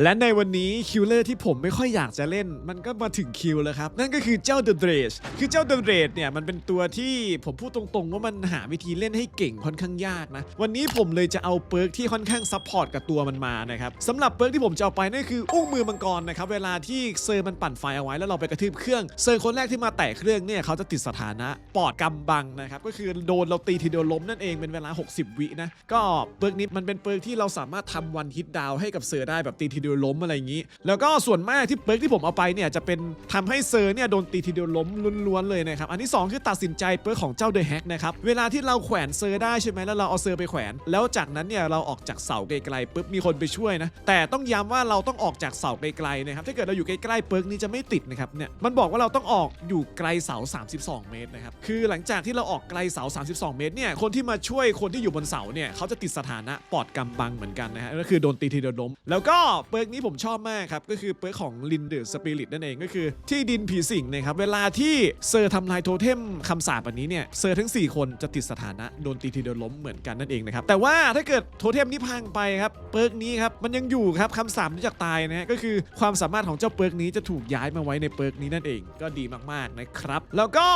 และในวันนี้คิวเลอร์ที่ผมไม่ค่อยอยากจะเล่น มันก็มาถึงคิวแล้วครับ นั่นก็คือเจ้าเดอะเดรสคือเจ้าเดอะเดรสเนี่ย มันเป็นตัวที่ผมพูดตรงๆ ว่ามันหาวิธีเล่นให้เก่งค่อนข้างยากนะ วันนี้ผมเลยจะเอาเปิร์กที่ค่อนข้างซัพพอร์ตกับตัวมันมานะครับสำหรับเปิร์กที่ผมจะเอาไปนั่นคืออุ้งมือมังกรนะครับเวลาที่เซอร์มันปั่นไฟเอาไว้แล้วเราไปกระทืบเครื่องเซอร์คนแรกที่มาแตะเครื่องเนี่ยเขาจะติดสถานะปอดกำบังนะครับก็คือโดนเราตีทีเดียวล้มนั่นเองเป็นเวลา 60 วินะก็เปิร์กนี้มันเป็นเปิร์กที่เราสามารถทำวันฮิตดาวให้กับเซอร์ได้แบบตีทีเดียวล้มอะไรอย่างนี้ แล้วก็ส่วนมากที่เปิร์กที่ผมเอาไปเนี่ยจะเป็นทำให้เซอร์เนี่ยโดนตีทีเดียวล้มล้วนๆเลยนะครับอันที่สองคือตัดสินใจเปิร์กของเจ้าเดอะแฮกนะครับเวลาที่เราแขวนเซอร์ได้ใช่ไหมแล้วเราเอาเซอร์ไปแขวน แล้วจากนั้นเนี่ยเราออกจากเสาไกลๆปุ๊บมีคนไปช่วยนะแต่ต้องย้ำว่าเราต้องออกจากเสาไกลๆนะครับถ้าเกิดเราอยู่ใกล้ๆเปิร์กนี้จะไม่ติดนะครับเนี่ยมันบอกว่าเราต้องออกอยู่ไกลเสา 32 เมตรนะครับคือหลังจากที่เราออกไกลเสา 32 เมตรเนี่ยคนที่มาช่วยคนที่อยู่บนเสาเนี่ยเขาจะติดสถานะปอดกำบังเหมือนกันนะฮะก็คือโดนตีทีเดียวล้มแล้วก็เปิร์กนี้ผมชอบมากครับ ก็คือเปิร์กของลินเดอร์สปิริตนั่นเองก็คือ ที่ดินผีสิงนะครับ เวลาที่เซอร์ทำลายโทเทมคำสาปอันนี้เนี่ยเซอร์ทั้ง 4 คนจะติดสถานะโดนตีทีเดียวล้มเหมือนกันนั่นเองนะครับแต่ว่าถ้าเกิดโทเทมนี้พังไปครับเปิร์กนี้ครับมันยังอยู่ครับคำสาปนี้จากตายนะฮะก็คือความสามารถของเจ้าเปิร์กนี้จะถูกย้ายมาไว้ในเปิร์กนี้นั่นเองก็ดีมากๆนะครับแล้วก็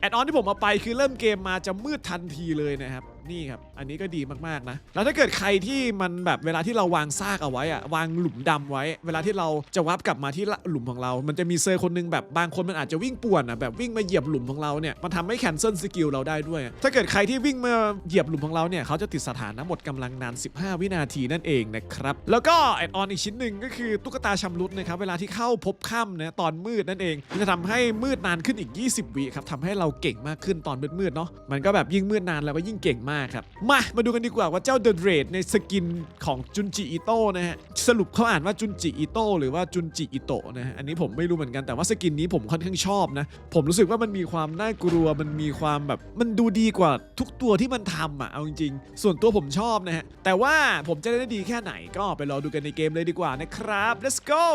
แอดออนที่ผมเอาไปคือเริ่มเกมมาจะมืดทันทีเลยนะครับ นี่ครับ อันนี้ก็ดีมากๆนะ แล้วถ้าเกิดใครที่มันแบบเวลาที่เราวางซากเอาไว้อะวางหลุมดำไว้ เวลาที่เราจะวับกลับมาที่หลุมของเรา มันจะมีเซอร์คนหนึงแบบบางคนมันอาจจะวิ่งป่วนอะแบบวิ่งมาเหยียบหลุมของเราเนี่ย มันทำให้แคนเซิลสกิลเราได้ด้วย ถ้าเกิดใครที่วิ่งมาเหยียบหลุมของเราเนี่ยเขาจะติดสถานะหมดกำลังนาน 15 วินาทีนั่นเองนะครับ แล้วก็แอดออนอีกชิ้นหนึ่งก็คือตุ๊กตาชำรุดนะครับ เวลาที่เข้าพบค่ำนะตอนมืดนั่นเองมันจะทำให้มืดนานขึ้นอีก 20 วิครับทำให้เราเก่งมากขึ้นตอนมืดๆเนาะ มันก็แบบยิ่งมืดนานแล้วก็ยิ่งเก่งมากครับ มา มาดูกันดีกว่าว่าเจ้าเดอะเรดในสกินของจุนจิอิโต้นะฮะ สรุปเขาอ่านว่าจุนจิอิโต้หรือว่าจุนจิอิโตะนะฮะ อันนี้ผมไม่รู้เหมือนกันแต่ว่าสกินนี้ผมค่อนข้างชอบนะ ผมรู้สึกว่ามันมีความน่ากลัว มันมีความแบบ มันดูดีกว่าทุกตัวที่มันทำอะ เอาจริงๆ ส่วนตัวผมชอบนะฮะ แต่ว่าผมจะได้ดีแค่ไหนก็ไปรอดูกันในเกมเลยดีกว่านะครับ let's go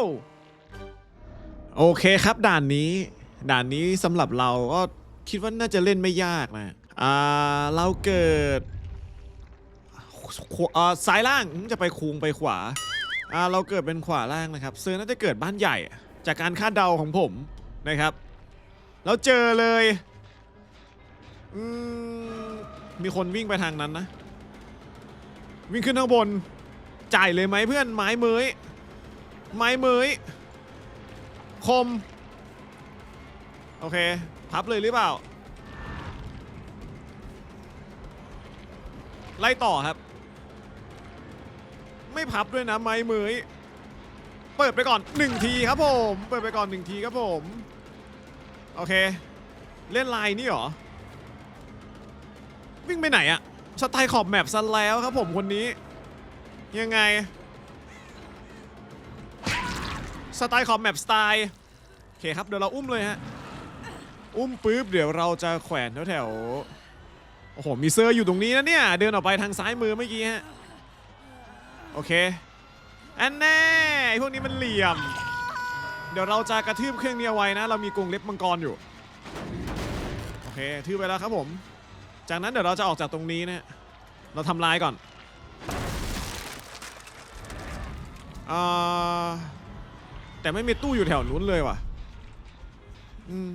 โอเคครับด่านนี้ ด่านนี้สำหรับเราก็คิดว่าน่าจะเล่นไม่ยากนะ อ่าเราเกิดอ่าซ้ายล่างจะไปคูงไปขวาอ่าเราเกิดเป็นขวาล่างนะครับเซอร์น่าจะเกิดบ้านใหญ่ จากการคาดเดาของผมนะครับ แล้วเจอเลยอืมมีคนวิ่งไปทางนั้นนะ วิ่งขึ้นข้างบน จ่ายเลยไหมเพื่อนไม้เมยไม้เมยคม โอเค พับเลยหรือเปล่า ไล่ต่อครับ ไม่พับด้วยนะไม้เมยเปิดไปก่อนหนึ่งทีครับผม เปิดไปก่อนหนึ่งทีครับผม โอเค เล่นไลน์นี่หรอ วิ่งไปไหนอะสไตล์ขอบแมปซะแล้วครับผมคนนี้ ยังไง สไตล์ขอบแมปสไตล์ โอเคครับ เดี๋ยวเราอุ้มเลยฮะ อุ้มปุ๊บ เดี๋ยวเราจะแขวนแถวๆ โอ้โห มีเซอร์อยู่ตรงนี้นะเนี่ย เดินออกไปทางซ้ายมือเมื่อกี้ฮะ โอเค อันแน่ไอพวกนี้มันเหลี่ยม เดี๋ยวเราจะกระทืบเครื่องนี้เอาไว้นะ เรามีกรงเล็บมังกรอยู่ โอเคทืบไปแล้วครับผม จากนั้นเดี๋ยวเราจะออกจากตรงนี้นะ เราทำลายก่อนอ่าแต่ไม่มีตู้อยู่แถวนู้นเลยว่ะ อืม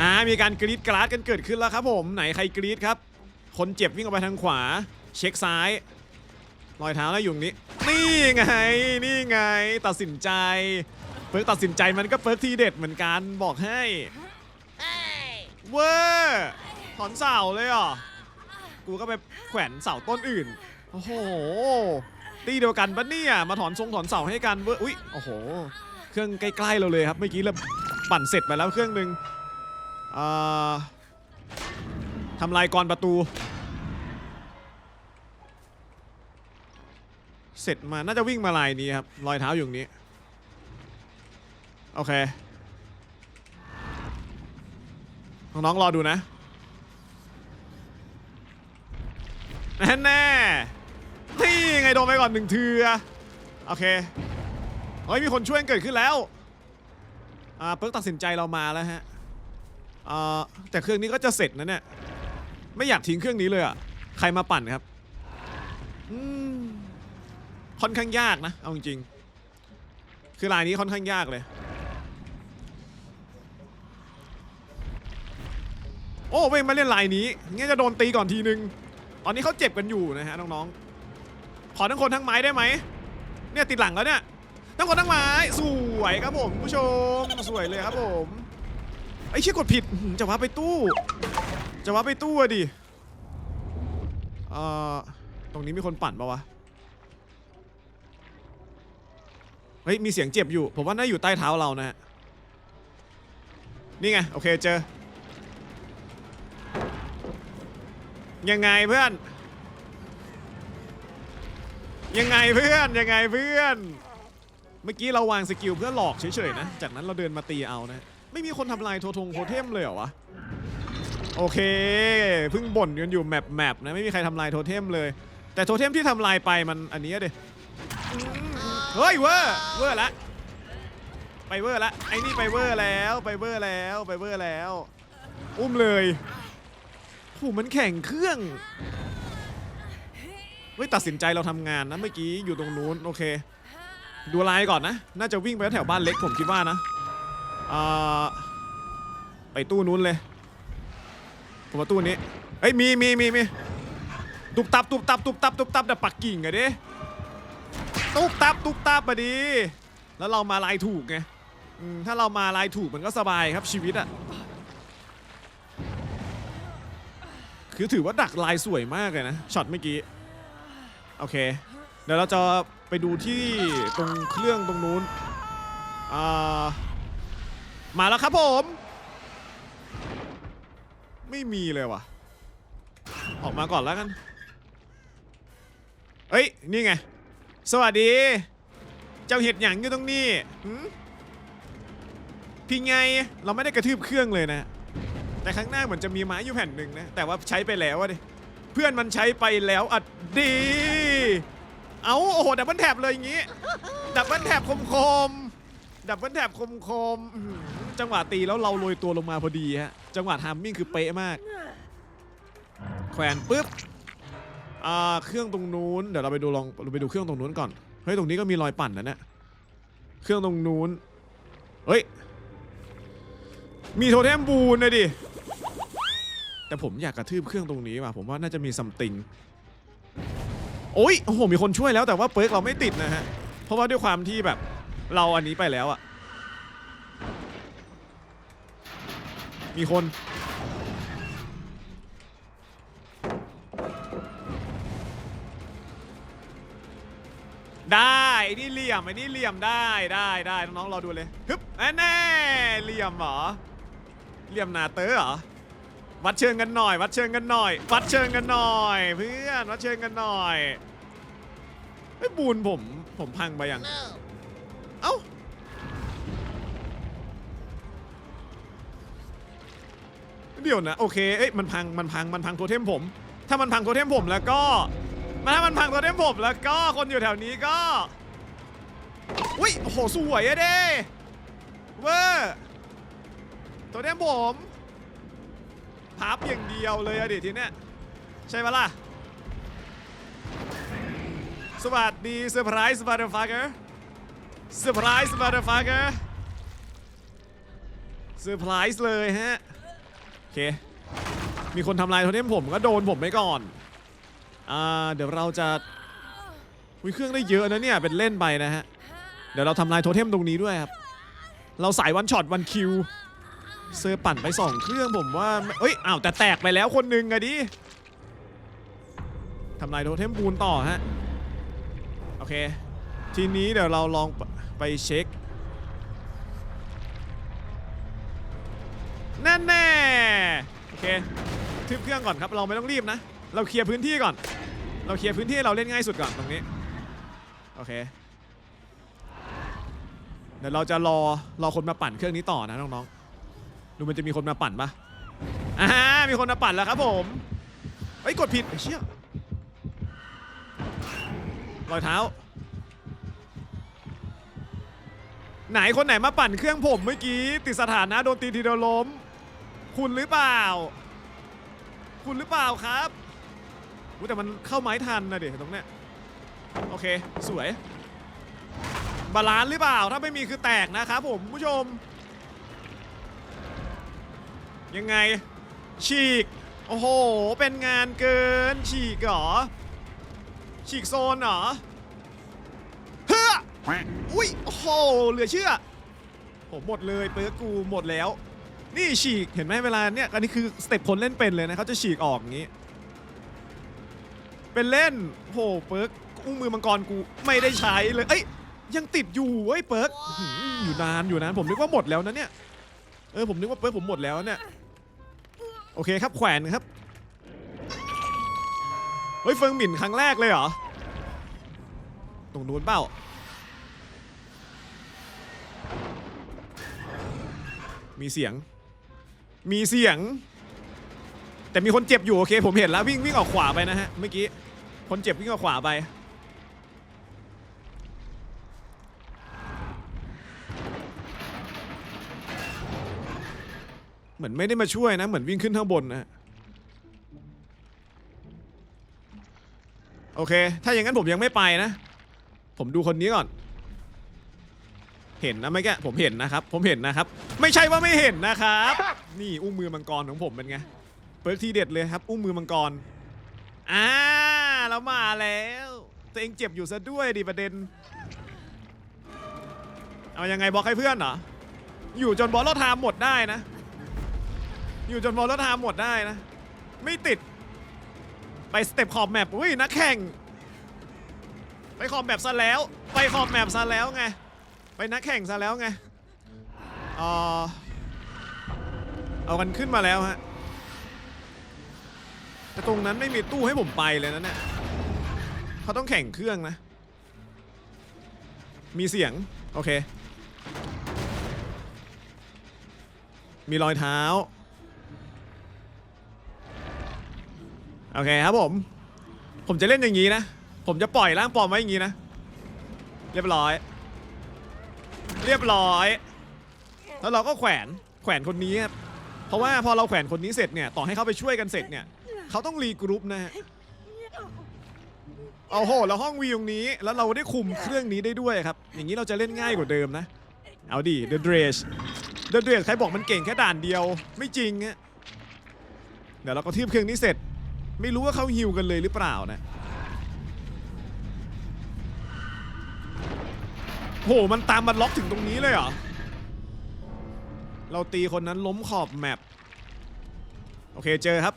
อ่ามีการกรีดกราดกันเกิดขึ้นแล้วครับผมไหนใครกรีดครับ คนเจ็บวิ่งออกไปทางขวา เช็คซ้ายรอยเท้าแล้วอยู่นี้ นี่ไงนี่ไง ตัดสินใจเฟิร์กตัดสินใจมันก็เฟิร์กทีเด็ดเหมือนกันบอกให้เวอร์ถอนเสาเลยอะกูก็ไปแขวนเสาต้นอื่นโอ้โหตีเดียวกันปะเนี่ยมาถอนทรงถอนเสาให้กันเวอร์อุ้ยโอ้โห เครื่องใกล้ๆเราเลยครับเมื่อกี้เราปั่นเสร็จไปแล้วเครื่องหนึ่ง ทำลายกรประตู เสร็จมา น่าจะวิ่งมาลายนี้ครับ รอยเท้าอยู่งนี้ โอเค น้องๆรอดูนะแน่แน่ๆนี่ไงโดนไปก่อนหนึ่งเทือ โอเค เฮ้ย มีคนช่วยเกิดขึ้นแล้ว อ่าเปิ๊กตัดสินใจเรามาแล้วฮะ อ่าแต่เครื่องนี้ก็จะเสร็จนะเนี่ยไม่อยากทิ้งเครื่องนี้เลยอะใครมาปั่นครับอืมค่อนข้างยากนะเอาจริงๆคือลายนี้ค่อนข้างยากเลย โอ้เว้ยมาเล่นลายนี้งั้จะโดนตีก่อนทีนึง ตอนนี้เขาเจ็บกันอยู่นะฮะน้องๆขอทั้งคนทั้งไม้ได้ไหมเนี่ยติดหลังแล้วเนี่ยทั้งคนทั้งไม้สวยครับผมผู้ชมสวยเลยครับผม ไอ้เชี่ยกดผิดจะว่าไปตู้ จะว่าไปตู้อะดิเอ่อตรงนี้มีคนปั่นปะวะ เฮ้ย มีเสียงเจ็บอยู่ ผมว่าน่าอยู่ใต้เท้าเรานะฮะ นี่ไง โอเคเจอ ยังไงเพื่อน ยังไงเพื่อน ยังไงเพื่อน เมื่อกี้เราวางสกิลเพื่อหลอกเฉยๆนะ จากนั้นเราเดินมาตีเอานะ ไม่มีคนทำลายโททงโทเทมเลยเหรอวะ โอเคเพิ่งบ่นกันอยู่แมปแมปนะไม่มีใครทำลายโทเทมเลย แต่โทเทมที่ทำลายไปมันอันนี้อะดิอืมเฮ้ยเวอร์เวอร์ละไปเวอร์ละไอ้นี่ไปเวอร์แล้วไปเวอร์แล้วไปเวอร์แล้ว อุ้มเลยโหมันแข่งเครื่องเฮ้ยตัดสินใจเราทำงานนะเมื่อกี้อยู่ตรงนู้นโอเค ดูไลายก่อนนะ น่าจะวิ่งไปแถวบ้านเล็กผมคิดว่านะ อ่าไปตู้นู้นเลยผมว่าตู้นี้เอ้ยมีมีมีมีตุบตับตุบตับตุบตับตุบตับแต่ปักกิ่งอะดิตุบตับตุบตับมาดีแล้วเรามาลายถูกไงถ้าเรามาลายถูกมันก็สบายครับชีวิตอะคือถือว่าดักลายสวยมากเลยนะช็อตเมื่อกี้โอเค เดี๋ยวเราจะไปดูที่ตรงเครื่องตรงนู้นอ่า มาแล้วครับผม ไม่มีเลยว่ะ ออกมาก่อนแล้วกัน เอ้ย นี่ไง สวัสดี เจ้าเห็ดหยังอยู่ตรงนี้พี่ไง เราไม่ได้กระทืบเครื่องเลยนะ แต่ข้างหน้าเหมือนจะมีไม้อยู่แผ่นหนึ่งนะ แต่ว่าใช้ไปแล้วอะดิ เพื่อนมันใช้ไปแล้วอัดดี เอาโอ้โห ดับเบิลแท็บเลยอย่างงี้ ดับเบิลแท็บคมคมๆดับเบิลแท็บคมคมๆ จังหวะตีแล้วเราโรยตัวลงมาพอดีฮะจังหวะทามมิ่งคือเป๊ะมากแขวนปุ๊บอ่าเครื่องตรงนู้นเดี๋ยวเราไปดูลองเราไปดูเครื่องตรงนู้นก่อนเฮ้ยตรงนี้ก็มีรอยปั่นนะเนี่ยเครื่องตรงนู้นเฮ้ยมีโทเทมบูนนะดิแต่ผมอยากกระทืบเครื่องตรงนี้ว่ะผมว่าน่าจะมีซัมติงโอ้ยโอ้โหมีคนช่วยแล้วแต่ว่าเปิร์กเราไม่ติดนะฮะเพราะว่าด้วยความที่แบบเราอันนี้ไปแล้วอะ มีคน ได้นี่เหลี่ยมไอ้นี่เหลี่ยมได้ได้ได้น้องๆรอดูเลยฮึบแน่แน่เหลี่ยมเหรอเหลี่ยมหนาเต๋อเหรอวัดเชิงกันหน่อย วัดเชิงกันหน่อย วัดเชิงกันหน่อย เพื่อนวัดเชิงกันหน่อยไอ้ยบูนผมผมพังไปยังเอ้า เดี๋ยวนะโอเคเอ้ยมันพังมันพังมันพังโทเทมผม ถ้ามันพังโทเทมผมแล้วก็มาถ้ามันพังโทเทมผมแล้วก็คนอยู่แถวนี้ก็อุ้ยโอ้โหสวยอะเด้เวอร์โทเทมผมพับอย่างเดียวเลยอะดิทีเนี้ยใช่ปะล่ะสวัสดีเซอร์ไพรส์บัตเตอร์ฟักเกอร์เซอร์ไพรส์บัตเตอร์ฟักเกอร์เซอร์ไพรส์เลยฮะ เค มีคนทำลายโทเทมผมก็โดนผมไปก่อน อ่า เดี๋ยวเราจะวิเครื่องได้เยอะนะเนี่ย เป็นเล่นไปนะฮะ เดี๋ยวเราทำลายโทเทมตรงนี้ด้วยครับ เราสายวันช็อตวันคิว เซอร์ปั่นไปสองเครื่องผมว่าเอ้ย อ้าว แต่แตกไปแล้วคนหนึ่งอะดิทำลายโทเทมบูนต่อฮะ โอเค ทีนี้เดี๋ยวเราลองไปเช็ค แน่แน่โอเคทึบเครื่องก่อนครับ เราไม่ต้องรีบนะ เราเคลียร์พื้นที่ก่อน เราเคลียร์พื้นที่เราเล่นง่ายสุดก่อนตรงนี้ โอเค เดี๋ยวเราจะรอรอคนมาปั่นเครื่องนี้ต่อนะน้องๆ ดูมันจะมีคนมาปั่นปะอ่ามีคนมาปั่นแล้วครับผมเอ้กดผิดไอ้เชี่ยรอยเท้า ไหนคนไหนมาปั่นเครื่องผมเมื่อกี้ติดสถานะโดนตีทีเดียวล้ม คุณหรือเปล่า คุณหรือเปล่าครับแต่มันเข้าไม้ทันนะเดี๋ยวตรงเนี้ยโอเค สวย บาลานซ์หรือเปล่า ถ้าไม่มีคือแตกนะครับผมผู้ชม ยังไง ฉีก โอ้โห เป็นงานเกิน ฉีกเหรอ ฉีกโซนเหรอเฮ้ออุ้ย โอ้โห เหลือเชื่อผมหมดเลยเปิร์กูหมดแล้ว นี่ฉีกเห็นไหมเวลาเนี่ยอันนี้คือสเต็ปคนเล่นเป็นเลยนะเขาจะฉีกออกอย่างนี้ เป็นเล่นโหเปิร์กอุ้งมือมังกรกูไม่ได้ใช้เลยเอ้ยยังติดอยู่เว้ยเปิร์กอื้อหืออยู่นานอยู่นานผมนึกว่าหมดแล้วนะเนี่ยเออผมนึกว่าเปิร์กผมหมดแล้วเนี่ยโอเคครับแขวนครับเฮ้ยเฟิงหมิ่นครั้งแรกเลยเหรอตรงนู้นเปล่ามีเสียง มีเสียง แต่มีคนเจ็บอยู่โอเค ผมเห็นแล้ววิ่งวิ่งออกขวาไปนะฮะเมื่อกี้คนเจ็บวิ่งออกขวาไป เหมือนไม่ได้มาช่วยนะ เหมือนวิ่งขึ้นข้างบนนะโอเค ถ้าอย่างนั้นผมยังไม่ไปนะ ผมดูคนนี้ก่อน เห็นนะเมื่อกี้ผมเห็นนะครับ ผมเห็นนะครับ ไม่ใช่ว่าไม่เห็นนะครับ นี่อุ้งมือมังกรของผมเป็นไงเปิร์กทีเด็ดเลยครับ อุ้งมือมังกรอ่าเรามาแล้วตัวเองเจ็บอยู่ซะด้วยดิประเด็น เอายังไงบล็อกให้เพื่อนเหรออยู่จนบอลรถทามหมดได้นะ อยู่จนบอลรถทามหมดได้นะ ไม่ติด ไปสเต็ปขอบแมปอุ้ยนักแข่ง ไปขอบแมปซะแล้ว ไปขอบแมปซะแล้วไง ไปนักแข่งซะแล้วไงออเอากันขึ้นมาแล้วฮะแต่ตรงนั้นไม่มีตู้ให้ผมไปเลยนะเนี่ยเขาต้องแข่งเครื่องนะ มีเสียง โอเค มีรอยเท้า โอเคครับผม ผมจะเล่นอย่างนี้นะ ผมจะปล่อยร่างปลอมไว้อย่างนี้นะ เรียบร้อย เรียบร้อย แล้วเราก็แขวนแขวนคนนี้ครับเพราะว่าพอเราแขวนคนนี้เสร็จเนี่ยต่อให้เขาไปช่วยกันเสร็จเนี่ยเขาต้องรีกรุ๊ปนะฮะโอ้โหแล้วห้องวีตรงนี้ แล้วเราได้คุมเครื่องนี้ได้ด้วยครับ อย่างนี้เราจะเล่นง่ายกว่าเดิมนะ เอาดิ The Dredge The Dredge ใครบอกมันเก่งแค่ด่านเดียว ไม่จริงฮะเดี๋ยวเราก็ทีบเครื่องนี้เสร็จ ไม่รู้ว่าเขาฮิวกันเลยหรือเปล่านะ หมันตามมันล็อกถึงตรงนี้เลยเหรอ เราตีคนนั้นล้มขอบแมปโอเคเจอครับ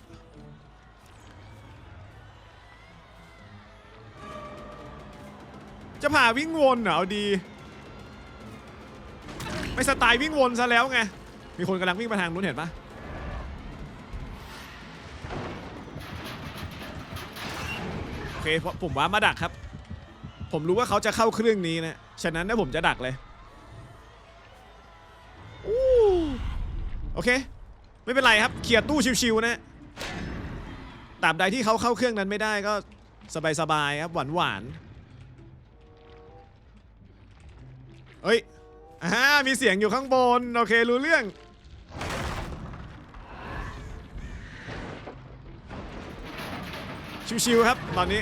จะผ่าวิ่งวนเหรอเอาดี ไม่สไตล์วิ่งวนซะแล้วไง มีคนกำลังวิ่งมาทางนู้นเห็นปะโอเคเพราะผมว่ามาดักครับ ผมรู้ว่าเขาจะเข้าเครื่องนี้นะ ฉะนั้นนะผมจะดักเลยโอเค ไม่เป็นไรครับเคลียร์ตู้ชิวๆนะตราบใดที่เขาเข้าเครื่องนั้นไม่ได้ก็สบายๆครับหวานๆเอ้ยอ่ามีเสียงอยู่ข้างบน โอเครู้เรื่องชิวๆครับ ตอนนี้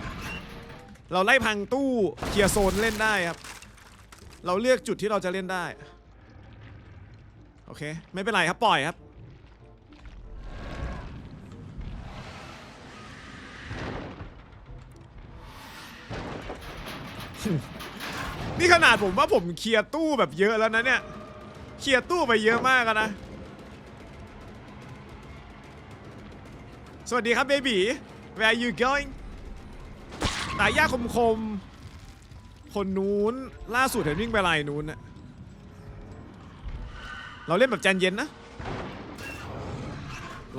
เราไล่พังตู้เคลียร์โซนเล่นได้ครับ เราเลือกจุดที่เราจะเล่นได้ โอเค ไม่เป็นไรครับ ปล่อยครับ นี่ขนาดผมว่าผมเคลียร์ตู้แบบเยอะแล้วนะเนี่ย เคลียร์ตู้ไปเยอะมากนะ สวัสดีครับเบบี where are you going ตายยากคมคม คนนู้นล่าสุดเห็นวิ่งไปลายนู้นนะเราเล่นแบบใจเย็นนะ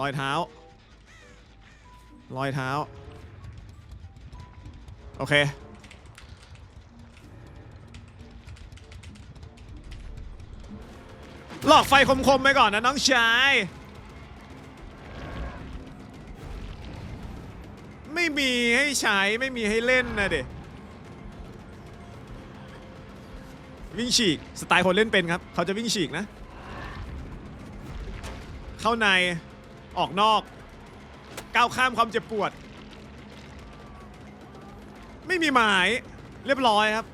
รอยเท้ารอยเท้า โอเค หลอกไฟคมๆไปก่อนนะน้องชาย ไม่มีให้ใช้ ไม่มีให้เล่นนะเด็ วิ่งฉีกสไตล์คนเล่นเป็นครับ เขาจะวิ่งฉีกนะ เข้าในออกนอก ก้าวข้ามความเจ็บปวด ไม่มีหมายเรียบร้อยครับ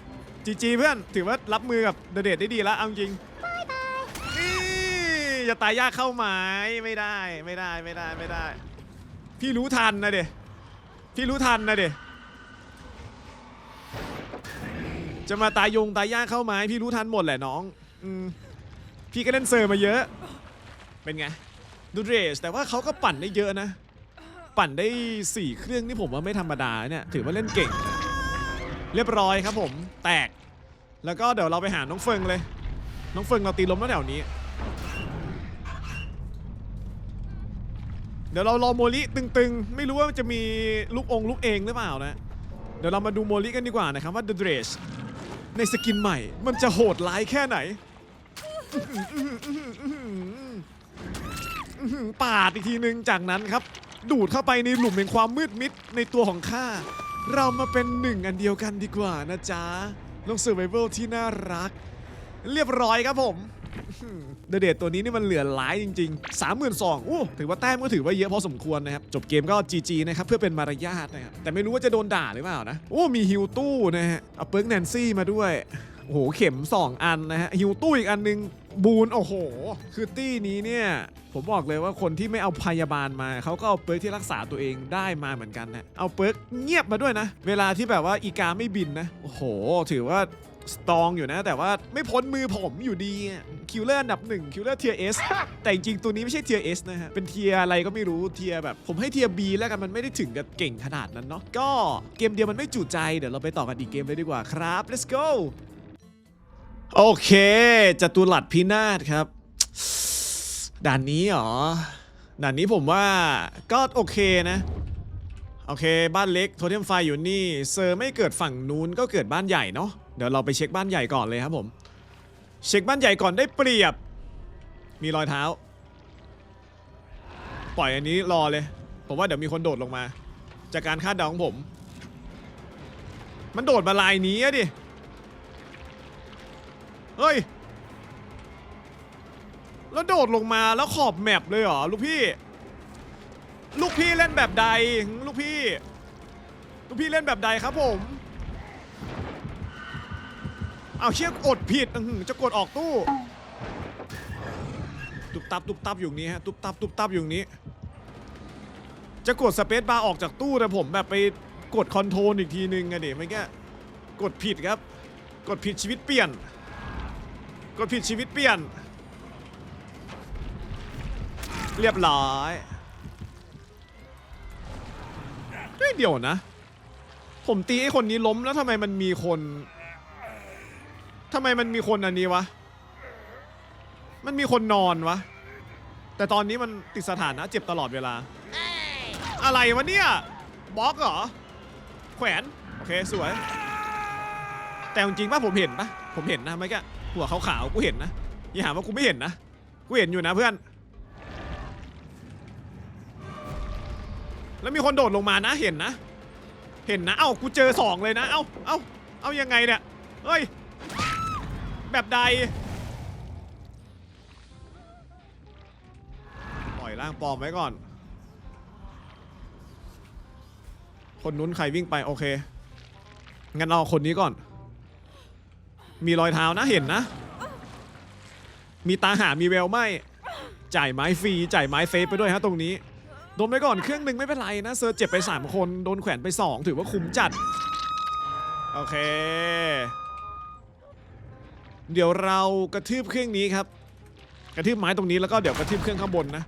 จีจีเพื่อนถือว่ารับมือกับเดเดทได้ดีแล้วเอาจริงนี่จะตายยากเข้าไหมไม่ได้ไม่ได้ไม่ได้ไม่ได้ พี่รู้ทันนะเดพี่รู้ทันนะเด จะมาตายยงตายยากเข้าไหมพี่รู้ทันหมดแหละน้องอืมพี่ก็เล่นเซอร์มาเยอะ เป็นไงดูเรสแต่ว่าเขาก็ปั่นได้เยอะนะ ปั่นได้ 4 เครื่องนี่ผมว่าไม่ธรรมดาเนี่ยถือว่าเล่นเก่ง เรียบร้อยครับผม แตก แล้วก็เดี๋ยวเราไปหาน้องเฟิงเลย น้องเฟิงเราตีล้มแล้วแถวนี้ เดี๋ยวเรารอโมลิตึงๆ ไม่รู้ว่าจะมีลูกองลูกเองหรือเปล่านะ เดี๋ยวเรามาดูโมลิกันดีกว่านะครับว่า The Dredge ในสกินใหม่ มันจะโหดร้ายแค่ไหน ปาดอีกทีนึงจากนั้นครับ ดูดเข้าไปในหลุมแห่งความมืดมิดในตัวของข้า เรามาเป็นหนึ่งอันเดียวกันดีกว่านะจ๊ะลง Survival ที่น่ารัก เรียบร้อยครับผม เดเดทตัวนี้นี่มันเหลือหลายจริง ๆ 3 2 0 0 0อู้ถือว่าแต้มก็ถือว่าเยอะพอสมควรนะครับ จบเกมก็ GG นะครับ เพื่อเป็นมารยาทนะครับ แต่ไม่รู้ว่าจะโดนด่าหรือเปล่านะ โอ้ มีฮิวตู้นะฮะ เอาเปิร์กแนนซี่มาด้วย โอ้โห เข็ม 2 อันนะฮะ ฮิวตู้อีกอันนึงบูน โอ้โห คือตี้นี้เนี่ย ผมบอกเลยว่าคนที่ไม่เอาพยาบาลมา เขาก็เอาเปิร์กที่รักษาตัวเองได้มาเหมือนกันนะ เอาเปิร์กเงียบมาด้วยนะ เวลาที่แบบว่าอีกาไม่บินนะ โอ้โห ถือว่า สตรองอยู่นะ แต่ว่าไม่พ้นมือผมอยู่ดีคิวเลอร์อันดับหนึ่งคิวเลอร์เทียเอสแต่จริงๆตัวนี้ไม่ใช่เทียเอสนะฮะ เป็นเทียอะไรก็ไม่รู้เทียแบบ ผมให้เทียบีแล้วกันมันไม่ได้ถึงกับเก่งขนาดนั้นเนาะก็เกมเดียวมันไม่จุใจเดี๋ยวเราไปต่อกันอีกเกมเลยดีกว่าครับ let's go โอเคจตุรัสพินาศครับด่านนี้เหรอด่านนี้ผมว่าก็โอเคนะโอเค บ้านเล็กโทเทมไฟอยู่นี่ เซอร์ไม่เกิดฝั่งนู้นก็เกิดบ้านใหญ่เนาะ เดี๋ยวเราไปเช็คบ้านใหญ่ก่อนเลยครับผม เช็คบ้านใหญ่ก่อนได้เปรียบ มีรอยเท้า ปล่อยอันนี้รอเลย ผมว่าเดี๋ยวมีคนโดดลงมา จากการคาดเดาของผม มันโดดมาลายนี้อะดิ เฮ้ย แล้วโดดลงมาแล้วขอบแมปเลยเหรอลูกพี่ ลูกพี่เล่นแบบใด ลูกพี่ ลูกพี่เล่นแบบใดครับผม เอาเชี่ยกดผิดอื้อหือจะกดออกตู้ ตุบตับตุบตับอยู่นี้ฮะตุบตับตุบตับอยู่นี้ จะกดสเปซบาร์ออกจากตู้แต่ผมแบบไปกดคอนโทรลอีกทีนึงอะเดี๋ยวไม่แก้กดผิดครับ กดผิดชีวิตเปลี่ยน กดผิดชีวิตเปลี่ยน เรียบร้อยเฮ้ยเดี๋ยวนะ ผมตีไอ้คนนี้ล้มแล้วทำไมมันมีคน ทำไมมันมีคนอันนี้วะ มันมีคนนอนวะ แต่ตอนนี้มันติดสถานะเจ็บตลอดเวลา อะไรวะเนี่ยบล็อกเหรอ แขวน โอเคสวย แต่จริงๆป่ะผมเห็นปะผมเห็นนะเมื่อกี้หัวขาวๆกูเห็นนะอย่าหาว่ากูไม่เห็นนะ กูเห็นอยู่นะเพื่อน แล้วมีคนโดดลงมานะเห็นนะ เห็นนะ เอ้ากูเจอสองเลยนะ เอ้า เอ้า เอายังไงเนี่ย เฮ้ย แบบใด ปล่อยร่างปลอมไว้ก่อน คนนู้นใครวิ่งไปโอเค งั้นเอาคนนี้ก่อน มีรอยเท้านะเห็นนะ มีตาหามีแววไหมจ่ายไม้ฟรีจ่ายไม้เฟซไปด้วยฮะตรงนี้ โดนไปก่อนเครื่องหนึ่งไม่เป็นไรนะ เซอร์เจ็บไป 3 คน โดนแขวนไป 2 ถือว่าคุ้มจัด โอเค เดี๋ยวเรากระทืบเครื่องนี้ครับ กระทืบไม้ตรงนี้แล้วก็เดี๋ยวกระทืบเครื่องข้างบนนะ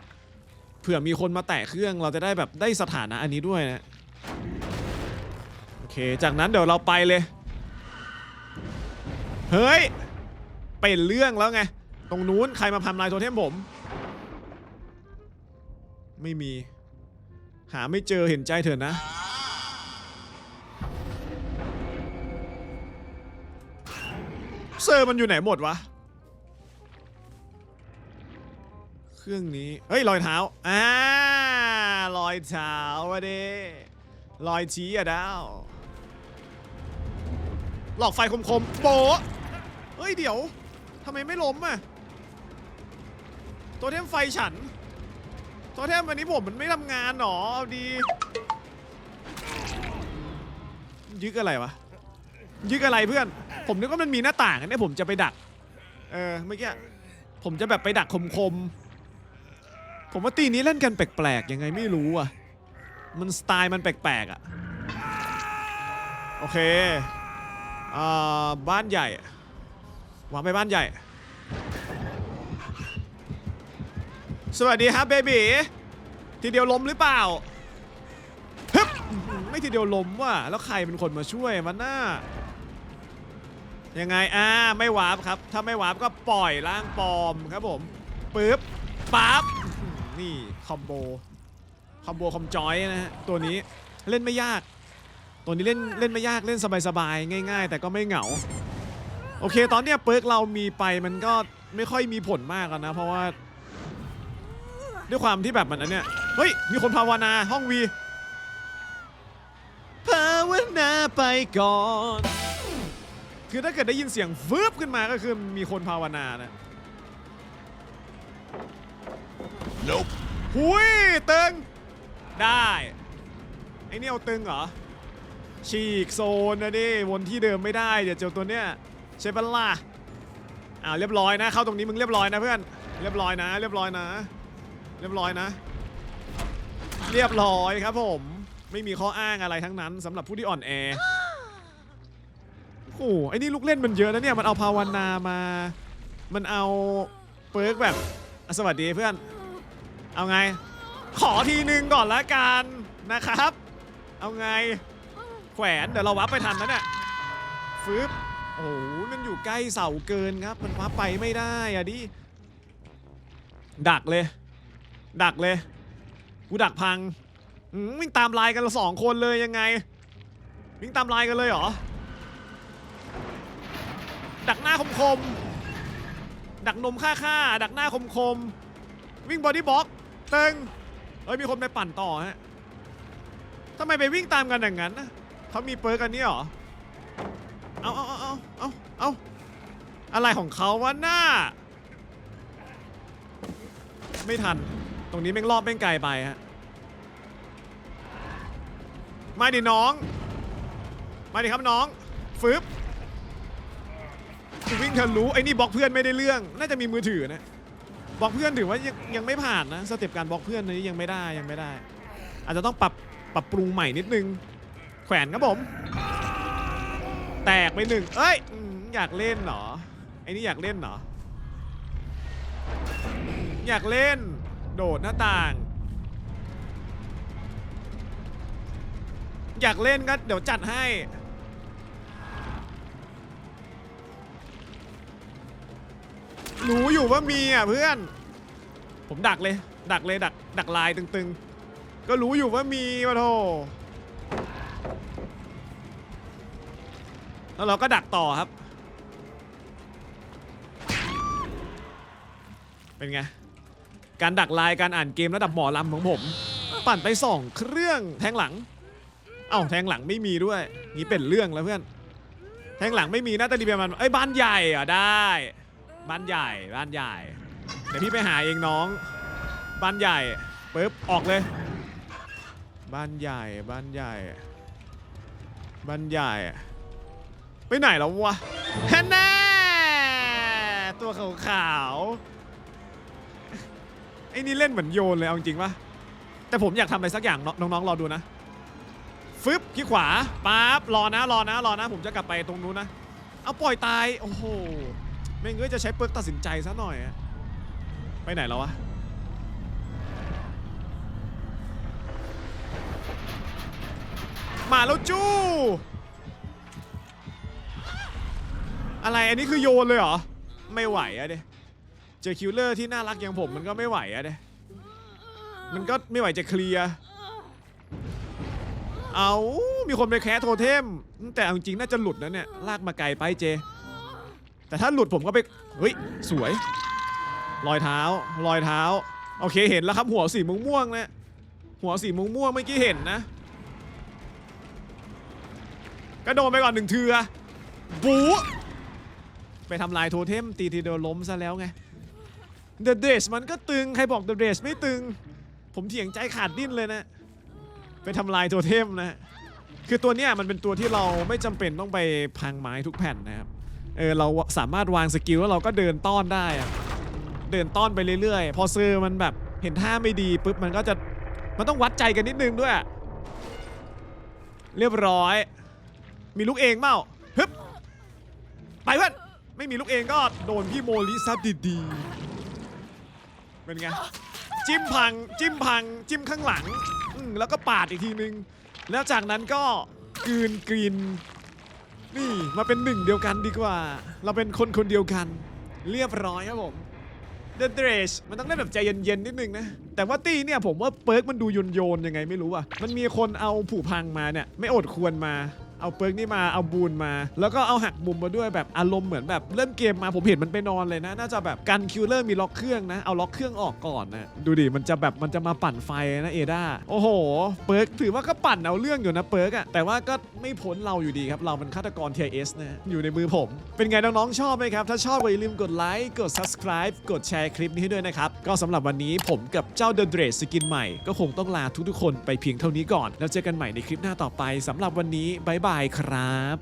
เผื่อมีคนมาแตะเครื่องเราจะได้แบบได้สถานะอันนี้ด้วยนะโอเค จากนั้นเดี๋ยวเราไปเลย เฮ้ย เป็นเรื่องแล้วไง ตรงนู้นใครมาทำลายโทเทมผม ไม่มี หาไม่เจอเห็นใจเถอะนะ เซอร์มันอยู่ไหนหมดวะ เครื่องนี้ เฮ้ยรอยเท้า อ่ารอยเท้าวะเด้รอยชี้อะดาว หลอกไฟคมๆ โปะเฮ้ยเดี๋ยวทำไมไม่ล้มอะ ตัวเทมไฟฉัน ตัวเทมวันนี้ผมมันไม่ทำงานหรอเอาดี ยึกอะไรวะ ยึกอะไรเพื่อน ผมนึกว่ามันมีหน้าต่างอันนี้ผมจะไปดัก เออเมื่อกี้ผมจะแบบไปดักคมๆ ผมว่าตีนี้เล่นกันแปลกๆ ยังไงไม่รู้อะ มันสไตล์มันแปลกๆอะ โอเคอ่าบ้านใหญ่วางไปบ้านใหญ่ สวัสดีครับเบบีทีเดียวล้มหรือเปล่าฮึบไม่ทีเดียวล้มว่ะแล้วใครเป็นคนมาช่วยมันน่า ยังไงอ่าไม่วาร์ปครับ ถ้าไม่วาร์ปก็ปล่อยร่างปลอมครับผมปึ๊บปั๊บนี่คอมโบคอมโบคอมจอยนะฮะตัวนี้เล่นไม่ยาก ตัวนี้เล่นเล่นไม่ยากเล่นสบายๆง่าย ๆ แต่ก็ไม่เหงา โอเค ตอนเนี้ยเปิร์กเรามีไปมันก็ไม่ค่อยมีผลมากอะนะ เพราะว่า ด้วยความที่แบบมันอันเนี้ยเฮ้ย มีคนภาวนาห้องวีภาวนาไปก่อน คือถ้าเกิดได้ยินเสียงฟึบขึ้นมาก็คือมีคนภาวนานะ Nope. หุยตึง ได้ ไอ้เนี่ยเอาตึงเหรอ ฉีกโซนนะดิวนที่เดิมไม่ได้เดี๋ยวเจ้าตัวเนี้ยใช่ปะล่ะอ้าวเรียบร้อยนะ เข้าตรงนี้มึงเรียบร้อยนะเพื่อน เรียบร้อยนะ เรียบร้อยนะ เรียบร้อยนะ เรียบร้อยครับผม ไม่มีข้ออ้างอะไรทั้งนั้นสำหรับผู้ที่อ่อนแอ โอ้ไอ้นี่ลูกเล่นมันเยอะนะเนี่ย มันเอาภาวนามา มันเอาเปิร์กแบบ สวัสดีเพื่อน เอาไง ขอทีนึงก่อนละกันนะครับ เอาไง แขวนเดี๋ยวเราวับไปทันนะเนี่ยฟึบโอ้โหมันอยู่ใกล้เสาเกินครับ มันวับไปไม่ได้อะดิ ดักเลย ดักเลย กูดักพังมวิ่งตามลายกันสองคนเลยยังไง วิ่งตามลายกันเลยเหรอ ดักหน้าคมคม ดักนมค่าค่าดักหน้าคมคม วิ่งบอดี้บล็อกเตึงเอ้ยมีคนไปปั่นต่อฮะทำไมไปวิ่งตามกันอย่างนั้นนะเขามีเปิร์กันนี้เหรอ เอาเอาเอาเอาเอาเอาอะไรของเขาวะหน้า ไม่ทัน ตรงนี้แม่งรอบแม่งไกลไปฮะ มาดิน้อง มาดิครับน้อง ฟึบ วิ่งทะลุไอ้นี่บล็อกเพื่อนไม่ได้เรื่อง น่าจะมีมือถือนะบล็อกเพื่อนถือว่ายังยังไม่ผ่านนะสเต็ปการบล็อกเพื่อนนี้ยังไม่ได้ยังไม่ได้ อาจจะต้องปรับปรับปรุงใหม่นิดนึง แขวนครับผม แตกไปหนึ่งเอ้ยอืมอยากเล่นเหรอไอ้นี่อยากเล่นเหรออยากเล่น โดดหน้าต่าง อยากเล่นก็เดี๋ยวจัดให้ รู้อยู่ว่ามีอะเพื่อน ผมดักเลย ดักเลยดัก ดักลายตึงๆ ก็รู้อยู่ว่ามีวะโธแล้วเราก็ดักต่อครับ เป็นไง การดักลายการอ่านเกมระดับหมอลำของผม ปั่นไปสองเครื่องแทงหลัง เอ้าแทงหลังไม่มีด้วยงี้เป็นเรื่องแล้วเพื่อน แทงหลังไม่มีน่าจะดีประมาณเอ้ยบ้านใหญ่อะได้ บ้านใหญ่บ้านใหญ่ เดี๋ยวพี่ไปหาเองน้อง บ้านใหญ่ปึ๊บออกเลย บ้านใหญ่บ้านใหญ่ บ้านใหญ่ไปไหนแล้ววะแฮนน่ ตัวขาวๆไอ้นี่เล่นเหมือนโยนเลยเอาจริงปะแต่ผมอยากทำอะไรสักอย่างน้องๆรอดูนะฟึบขี้ขวาปั๊บรอนะรอนะรอนะ ผมจะกลับไปตรงนู้นนะ เอาปล่อยตาย โอ้โห ไม่งั้นจะใช้เปิร์กตัดสินใจซะหน่อยอะไปไหนแล้ววะมาแล้วจู้ อะไรอันนี้คือโยนเลยเหรอ ไม่ไหวอะเดเจอคิวเลอร์ที่น่ารักอย่างผมมันก็ไม่ไหวอะเดมันก็ไม่ไหวจะเคลียร์ เอามีคนไปแคสโทเทม แต่จริงๆน่าจะหลุดนะเนี่ย ลากมาไกลไปเจ แต่ถ้าหลุดผมก็ไปเฮ้ยสวยรอยเท้ารอยเท้า โอเคเห็นแล้วครับหัวสีม่วงๆนะหัวสีม่วงๆเมื่อกี้เห็นนะกระโดดไปก่อนหนึ่งเทือบูไปทำลายโทเทมตีทีเดียวล้มซะแล้วไง The d r e s มันก็ตึง ใครบอก The Dress ไม่ตึง ผมเถียงใจขาดดิ้นเลยนะ ไปทำลายโทเทมนะ คือตัวเนี้ยมันเป็นตัวที่เราไม่จำเป็นต้องไปพังไม้ทุกแผ่นนะครับ เออเราสามารถวางสกิลแล้วเราก็เดินต้อนได้อะเดินต้อนไปเรื่อยๆ พอเซอร์มันแบบเห็นท่าไม่ดีปุ๊บมันก็จะมันต้องวัดใจกันนิดนึงด้วย เรียบร้อย มีลูกเองเปล่าฮึบไปเพื่อนไม่มีลูกเองก็โดนพี่โมลิซัดดีๆเป็นไงจิ้มพังจิ้มพังจิ้มข้างหลังแล้วก็ปาดอีกทีนึง แล้วจากนั้นก็กลืนกรีน นี่มาเป็นหนึ่งเดียวกันดีกว่า เราเป็นคนคนเดียวกัน เรียบร้อยครับผม The Dredge มันต้องได้แบบใจเย็นๆนิดนึงนะ แต่ว่าตี้เนี่ยผมว่าเปิร์กมันดูโยนโยนๆยังไงไม่รู้อะ มันมีคนเอาผูพังมาเนี่ย ไม่อดควรมา เอาเปิร์กนี่มาเอาบูนมา แล้วก็เอาหักมุมมาด้วยแบบอารมณ์เหมือนแบบเริ่มเกมมาผมเห็นมันไปนอนเลยนะ น่าจะแบบกันคิวเลอร์มีล็อกเครื่องนะ เอาล็อกเครื่องออกก่อนนะดูดิมันจะแบบมันจะมาปั่นไฟนะเอดาโอ้โหเปิร์กถือว่าก็ปั่นเอาเรื่องอยู่นะเปิร์กอะแต่ว่าก็ไม่พ้นเราอยู่ดีครับเรามันฆาตกร TIS นะอยู่ในมือผม เป็นไงน้องๆชอบไหมครับ ถ้าชอบก็อย่าลืมกดไลค์กด subscribe กดแชร์คลิปนี้ให้ด้วยนะครับก็สำหรับวันนี้ผมกับเจ้า The d r e s สกินใหม่ก็คงต้องลาทุกๆคนไปเพียงเท่านี้ก่อน แล้วเจอกันใหม่ในคลิปหน้าต่อไปสำหรับวันนี้บายบายครับ